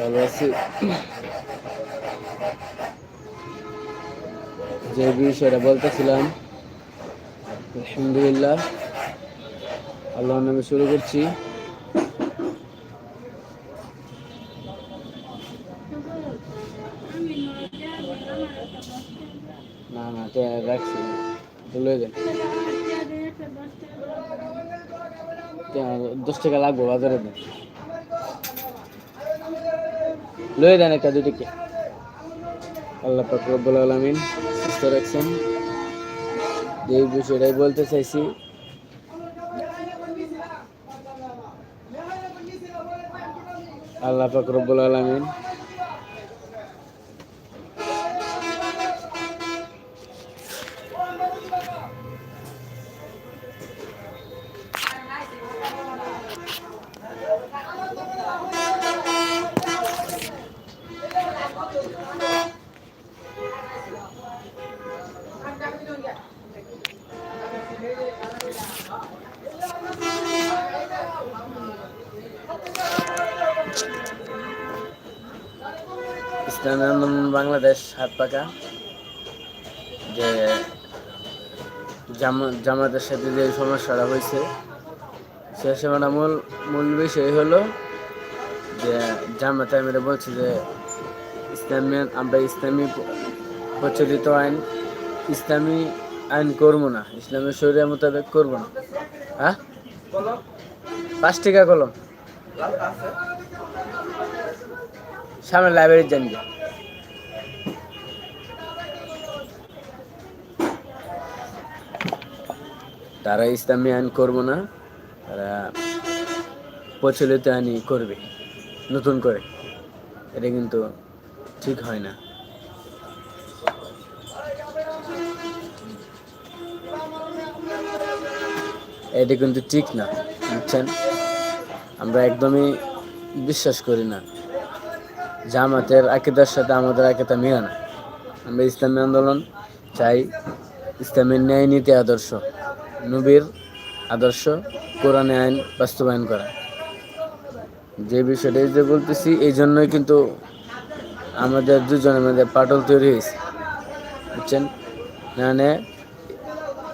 ভালো আছি যে বিষয়টা বলতেছিলাম, আলহামদুলিল্লাহ, আল্লাহর নামে শুরু করছি। না না, এটা রাখছি দেন দশ টাকা লাগবো বাজারে। দেন লয়ে দেন একটা দুটিকে আল্লাহ রব্বুল আলামিন সুস্থ রাখছেন। যেই বিষয়টাই বলতে চাইছি, আল্লাহ রব্বুল আলামিন বাংলাদেশ হাত পাকা যে জামা- জামাতের সাথে যে সমস্যাটা হয়েছে, সে সময়টা মূল মূল বিষয় হলো যে জামাতে আমি বলছি যে ইসলামী আমরা ইসলামী প্রচলিত আইন, ইসলামী আইন করব না, ইসলামের শরীরের মোতাবেক করব না। হ্যাঁ? পাঁচ টাকা কলম। সামনে লাইব্রেরির জানি তারা ইসলামী আইন করব না, তারা প্রচলিত আইনই করবে, নতুন করে। এটা কিন্তু ঠিক হয় না। এটা কিন্তু ঠিক না, বুঝছেন? আমরা একদমই বিশ্বাস করি না। জামাতের আকিদার সাথে আমাদের আকিদা মিলে না। আমরা ইসলামী আন্দোলন চাই, ইসলামের ন্যায় নীতি আদর্শ। নবীর আদর্শ কোরআনে আইন বাস্তবায়ন করা। যে বিষয়টা যে বলতেছি, এই জন্যই কিন্তু আমাদের দুজনের মধ্যে পাটল তৈরি হয়েছে। বুঝছেন? মানে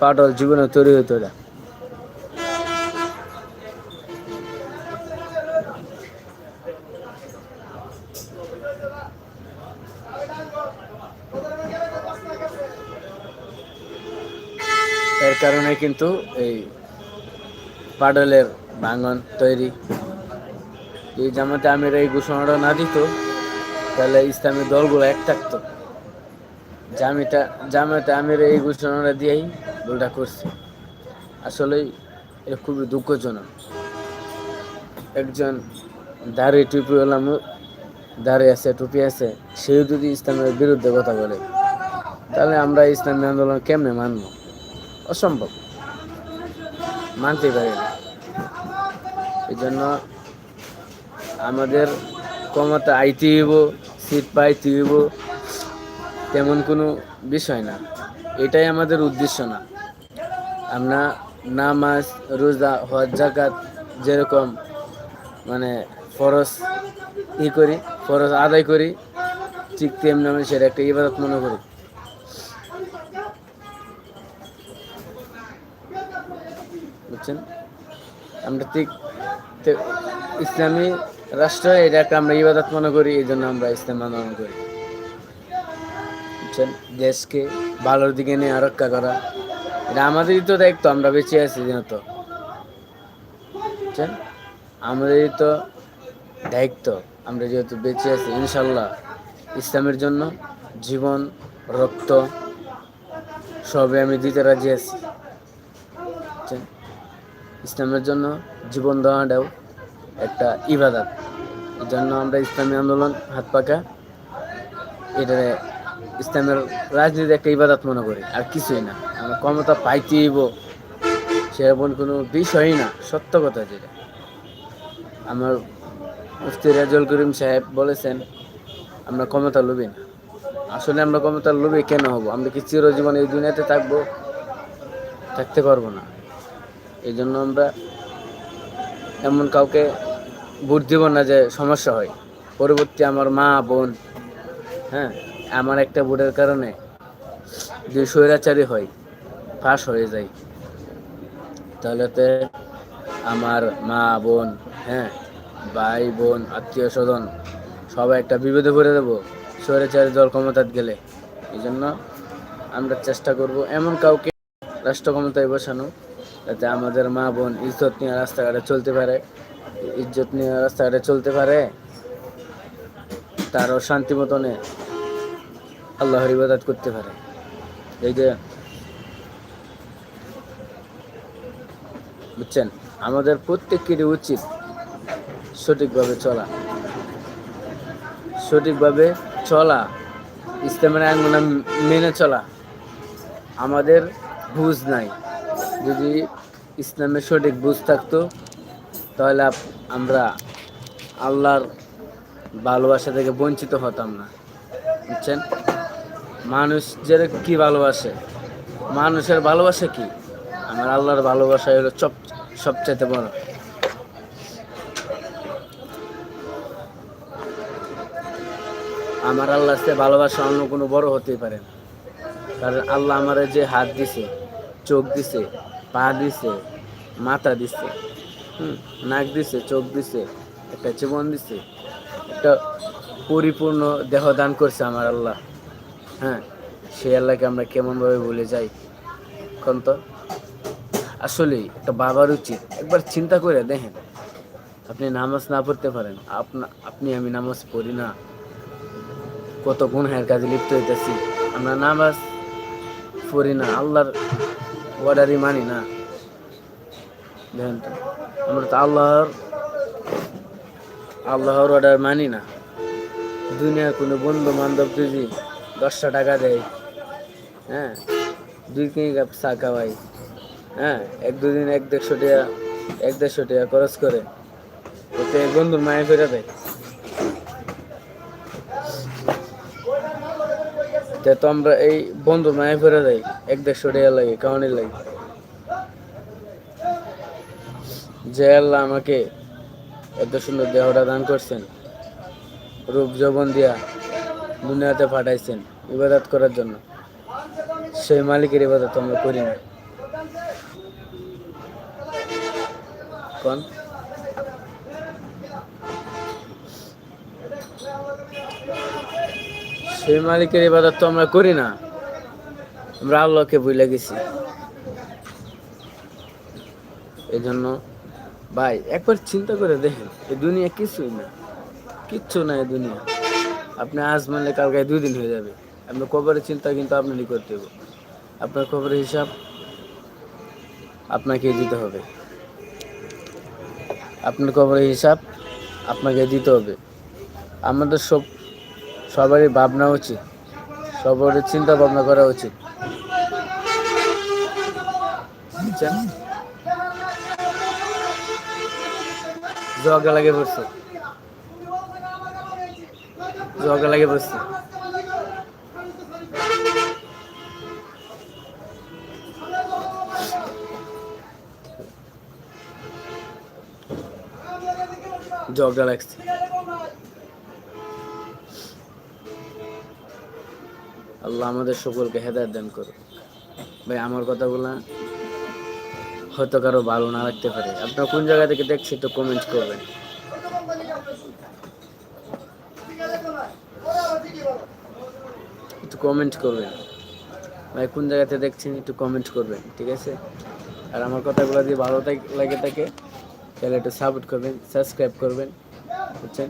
পাটল জীবনে তৈরি হতো না এর কারণে কিন্তু এই পাডলের ভাঙন তৈরি। এই জামাতে আমির এই ঘোষণাটা না দিত, তাহলে ইসলামী দলগুলো এক থাকতো। জামিটা জামাতে আমির এই ঘোষণাটা দিয়েই ভুলটা করছে। আসলে এটা খুবই দুঃখজনক। একজন দাড়ি টুপি হলাম দাড়ি আছে, টুপি আছে, সেও যদি ইসলামের বিরুদ্ধে কথা বলে, তাহলে আমরা ইসলামী আন্দোলন কেমনে মানবো? অসম্ভব। মানতে পারি না। এই জন্য আমাদের ক্ষমতা আইতে হইব, সিট পাইতে হইব, তেমন কোনো বিষয় না। এটাই আমাদের উদ্দেশ্য না। আমরা নামাজ, রোজা, হজ জাকাত যেরকম মানে ফরজ ই করি, ফরজ আদায় করি, ঠিক তেমনি আমি সেটা একটা ইবাদত মনে করি। বুঝছেন আমরা ঠিক ইসলামী রাষ্ট্র, এটাকে আমরা ইবাদত মনে করি এই জন্য আমরা ইসলাম আন্দোলন করি। বুঝছেন? দেশকে ভালোর দিকে নিয়ে রক্ষা করা, এটা আমাদেরই তো দায়িত্ব, আমরা বেঁচে আছি যেহেতু বুঝছেন? আমাদেরই তো দায়িত্ব, আমরা যেহেতু বেঁচে আছি, ইনশাল্লাহ। ইসলামের জন্য জীবন, রক্ত সবে আমি দিতে রাজি আছি? ইসলামের জন্য জীবন দেওয়াটাও একটা ইবাদত। এই জন্য আমরা ইসলামী আন্দোলন হাত পাকা এটা ইসলামের রাজনীতি একটা ইবাদত মনে করি, আর কিছুই না। আমরা ক্ষমতা পাইতেইব, সেরকম কোনো বিষয়ই না, সত্য কথা যেটা। আমার মুফতি রাজুল করিম সাহেব বলেছেন, আমরা ক্ষমতা লোভী না। আসলে আমরা ক্ষমতা লোভী কেন হব? আমরা কি চিরজীবন এই দুনিয়াতে থাকব? থাকতে পারব না। এই জন্য আমরা এমন কাউকে ভোট দিব না যে সমস্যা হয়। পরবর্তী আমার মা, বোন হ্যাঁ আমার একটা ভোটের কারণে যদি স্বৈরাচারী হয়, ফাঁস হয়ে যায়, তাহলে আমার মা, বোন হ্যাঁ ভাই, বোন, আত্মীয় স্বজন সবাই একটা বিপদে পড়ে দেবো স্বৈরাচারী দল ক্ষমতায় গেলে। এই জন্য আমরা চেষ্টা করব এমন কাউকে রাষ্ট্র ক্ষমতায় বসানো যাতে আমাদের মা বোন ইজ্জত নিয়ে রাস্তাঘাটে চলতে পারে। ইজ্জত নিয়ে রাস্তাঘাটে চলতে পারে, তারও শান্তি মতনে আল্লাহর ইবাদত করতে পারে। এই যে, বুঝছেন? আমাদের প্রত্যেকেরই উচিত সঠিকভাবে চলা। সঠিকভাবে চলা, ইসলামের আইনগুলো মেনে চলা। আমাদের বুঝ নাই। যদি ইসলামের সঠিক বুঝ থাকতো, তাহলে আমরা আল্লাহর ভালোবাসা থেকে বঞ্চিত হতাম না। বুঝছেন? মানুষ যে কি ভালোবাসে? মানুষের ভালোবাসা কি? আমার আল্লাহর ভালোবাসা হলো সব সবচাইতে বড়। আমার আল্লাহ সাথে ভালোবাসা অন্য কোনো বড় হতেই পারে না। কারণ আল্লাহ আমার যে হাত দিছে, চোখ দিছে পা দিছে মাথা দিছে হুম, নাক দিছে চোখ দিছে একটা জীবন দিছে একটা পরিপূর্ণ দেহ দান করছে আমার আল্লাহ। হ্যাঁ সেই আল্লাহকে আমরা কেমনভাবে ভুলে যাই? কোন তো? আসলে একটা বাবার উচিত। একবার চিন্তা করে দেখেন আপনি নামাজ না পড়তে পারেন আপনা আপনি আমি নামাজ পড়ি না। কত গুনহের কাজে লিপ্ত হইতেছি। আমরা নামাজ পড়ি না আল্লাহর অর্ডারই মানি না দেখেন তো আমরা তো আল্লাহর আল্লাহর অর্ডার মানি না দুনিয়ার কোনো বন্ধু বান্ধব যদি দশটা টাকা দেয় হ্যাঁ দুই কেজি কাপ চা খাওয়াই হ্যাঁ এক দুদিন এক দেড়শো টাকা এক দেড়শো টাকা খরচ করে ওতে বন্ধুর মায়ে ফেরা দেয় তে আমরা এই বন্ধুর মায়ে ফেরা দেয় এক দেড়শো টাকা লাগে কারণের লাগে। যে আল্লাহ আমাকে এত সুন্দর দেহটা দান করছেন, রূপ যৌবন দিয়া দুনিয়াতে পাঠাইছেন ইবাদত করার জন্য, সেই মালিকের ইবাদত আমরা করি না। কোন? সেই মালিকের ইবাদত তো আমরা করি না। আমরা আল্লাহকে ভুলে গেছি। এই জন্য ভাই, একবার চিন্তা করে দেখেন, এই দুনিয়া কিছুই না। কিচ্ছু না এই দুনিয়া। আপনি আজ মানলে কালকে দুই দিন হয়ে যাবে। আপনার কবরের চিন্তা কিন্তু আপনারই করতে হবে। আপনার কবরের হিসাব আপনাকে দিতে হবে। আপনার কবরের হিসাব আপনাকে দিতে হবে। আমাদের সব সবারই ভাবনা উচিত সবারই চিন্তা ভাবনা করা উচিত। বুঝছেন জগা লাগে লাগছে। আল্লাহ আমাদের সকলকে হেদায়ত দান করুন ভাই, আমার কথাগুলা হয়তো কারও ভালো না লাগতে পারে। আপনার কোন জায়গা থেকে দেখছি তো কমেন্ট করবেন। একটু কমেন্ট করবেন। ভাই, কোন জায়গাতে দেখছেন একটু কমেন্ট করবেন, ঠিক আছে? আর আমার কথাগুলো যদি ভালো লাগে থাকে, তাহলে একটু সাপোর্ট করবেন সাবস্ক্রাইব করবেন, বুঝছেন?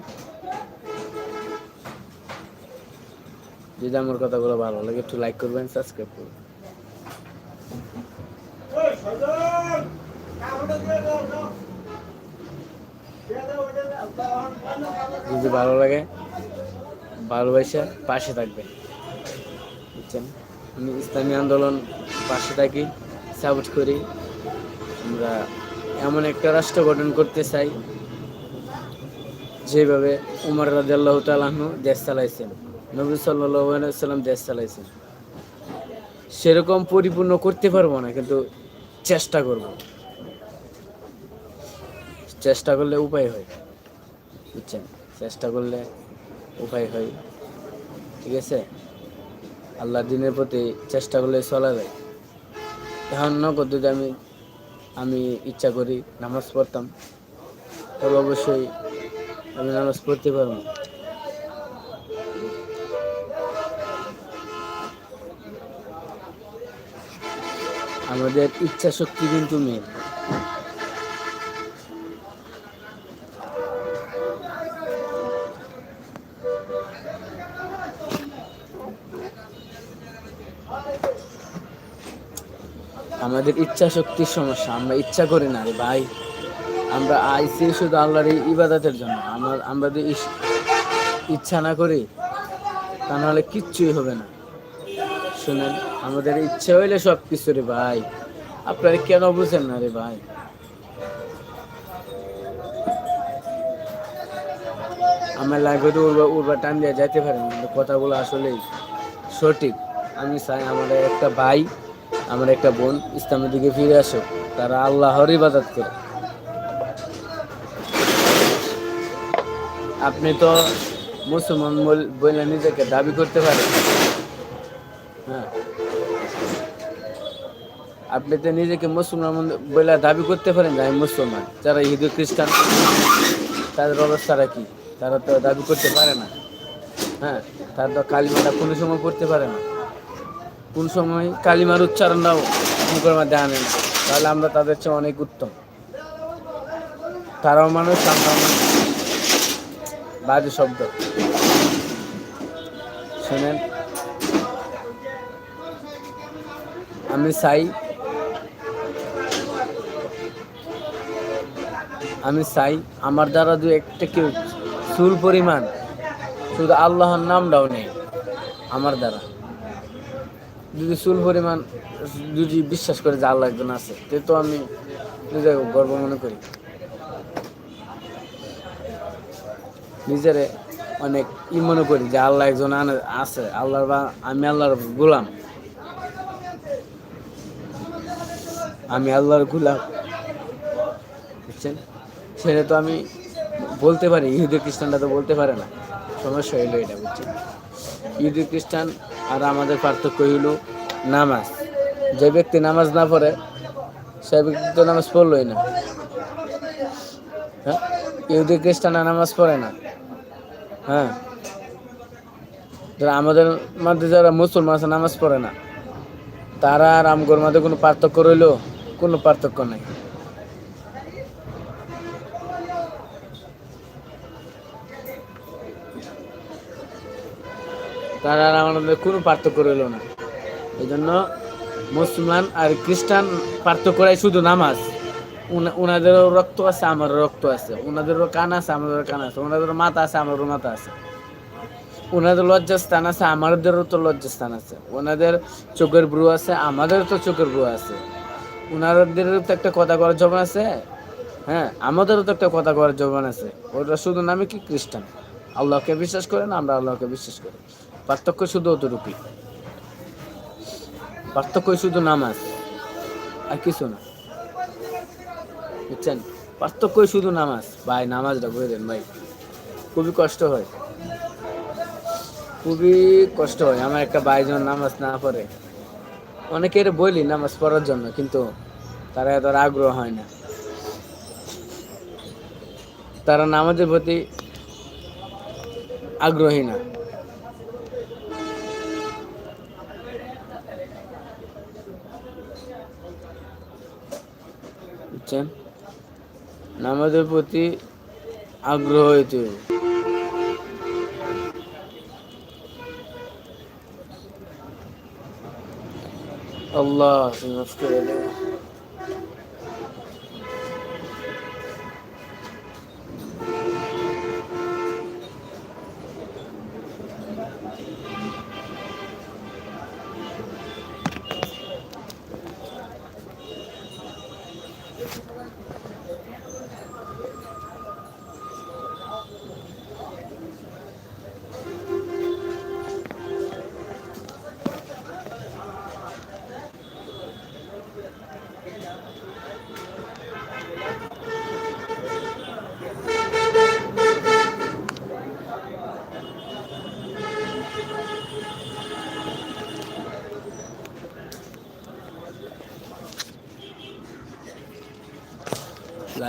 যদি আমার কথাগুলো ভালো লাগে, একটু লাইক করবেন সাবস্ক্রাইব করবেন। যদি ভালো লাগে ভালোবাসা পাশে থাকবেন। বুঝছেন? আমি ইসলামী আন্দোলন পাশে থাকি সাপোর্ট করি। আমরা এমন একটা রাষ্ট্র গঠন করতে চাই, যেভাবে উমর রাজিয়াল্লাহ তালাহু দেশ চালাইছেন। নবী সাল্লাম দেশ চালাইছেন। সেরকম পরিপূর্ণ করতে পারব না, কিন্তু চেষ্টা করব। চেষ্টা করলে উপায় হয়, বুঝছেন? চেষ্টা করলে উপায় হয়, ঠিক আছে? আল্লাহ দিনের প্রতি চেষ্টা করলে চলা যায়। এখন নগদ যদি আমি আমি ইচ্ছা করি নামাজ পড়তাম, তবে অবশ্যই আমি নামাজ পড়তে পারব আমাদের ইচ্ছা শক্তি কিন্তু মেন। আমাদের ইচ্ছা শক্তির সমস্যা, আমরা ইচ্ছা করি না রে ভাই। আমরা আইসি শুধু আল্লাহর এই ইবাদতের জন্য। আমার আমরা যদি ইচ্ছা না করি, তা নাহলে কিচ্ছুই হবে না। শুনেন, আমাদের ইচ্ছে হইলে সব কিছু রে ভাই। আপনারা কেন বুঝেন না রে ভাই? আমার লাগবে তো উর্বা উর্বা টান দিয়ে যাইতে পারেন কিন্তু কথাগুলো আসলেই সঠিক। আমি চাই আমাদের একটা ভাই, আমার একটা বোন ইসলামের দিকে ফিরে আসো তারা আল্লাহর ইবাদত করে। আপনি তো মুসলমান বল- নিজেকে দাবি করতে পারেন। আপনি তো নিজেকে মুসলমান বলে দাবি করতে পারেন আমি মুসলমান। যারা হিন্দু, খ্রিস্টান, তাদের অবস্থাটা কি? তারা তো দাবি করতে পারে না। হ্যাঁ তারা তো কালিমাটা কোনো সময় করতে পারে না। কোন সময় কালিমার উচ্চারণটাও মুখের মধ্যে আনে না। তাহলে আমরা তাদের চেয়ে অনেক উত্তম। তারাও মানুষ, আমরাও মানুষ। বাজে শব্দ। শোনেন। আমি চাই আমি চাই আমার দ্বারা দু একটা কেউ চুল পরিমাণ, শুধু আল্লাহর নামটাও নেই আমার দ্বারা। যদি চুল পরিমাণ, যদি বিশ্বাস করে যে আল্লাহ একজন আছে, তে তো আমি নিজেকে গর্ব মনে করি। নিজেরে অনেক ই মনে করি যে আল্লাহ একজন আছে, আল্লাহর বা আমি আল্লাহর গোলাম। আমি আল্লাহর গোলাম। বুঝছেন? সেটা তো আমি বলতে পারি, ইহুদি খ্রিস্টানরা তো বলতে পারে না। সমস্যা হইল এটা, বুঝছেন? ইহুদি খ্রিস্টান আর আমাদের পার্থক্য হইল নামাজ। যে ব্যক্তি নামাজ না পড়ে, সে ব্যক্তি তো নামাজ পড়লোই না। হ্যাঁ? ইহুদি খ্রিস্টানরা নামাজ পড়ে না। হ্যাঁ? যারা আমাদের মধ্যে যারা মুসলমান নামাজ পড়ে না। তারা আর আমগোর মধ্যে কোনো পার্থক্য রইল? কোনো পার্থক্য নাই। তারা আর আমার মধ্যে কোনো পার্থক্য রইল না। এই জন্য মুসলমান আর খ্রিস্টান পার্থক্যরাই শুধু নামাজ। উনাদেরও রক্ত আছে, আমারও রক্ত আছে। উনাদেরও কান আছে আমাদেরও কান আছে। ওনাদেরও মাথা আছে, আমারও মাথা আছে। ওনাদের লজ্জাস্থান আছে, আমাদেরও তো লজ্জাস্থান আছে। ওনাদের চোখের ব্রু আছে, আমাদেরও তো চোখের ব্রু আছে। ওনাদেরও তো একটা কথা করার জবান আছে হ্যাঁ আমাদেরও তো একটা কথা করার জবান আছে। ওটা শুধু নামে কি খ্রিস্টান? আল্লাহকে বিশ্বাস করে না আমরা আল্লাহকে বিশ্বাস করি? পার্থক্য শুধু অতটুকুই পার্থক্য শুধু নামাজ, আর কিছু না। বুঝছেন? পার্থক্য শুধু নামাজ। ভাই, নামাজটা বলে দেন ভাই। খুবই কষ্ট হয়। খুবই কষ্ট হয়। আমার একটা ভাই যখন নামাজ না পড়ে। অনেকের বলি নামাজ পড়ার জন্য, কিন্তু তারা এত আগ্রহ হয় না। তারা নামাজের প্রতি আগ্রহী না। নামাজের প্রতি আগ্রহ হইতে আল্লাহ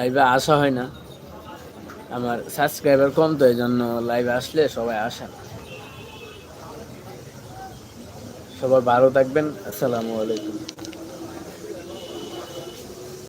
লাইভে আসা হয় না। আমার সাবস্ক্রাইবার কম তো এই জন্য লাইভে আসলে সবাই আসা সবার ভালো থাকবেন। আসসালামু আলাইকুম।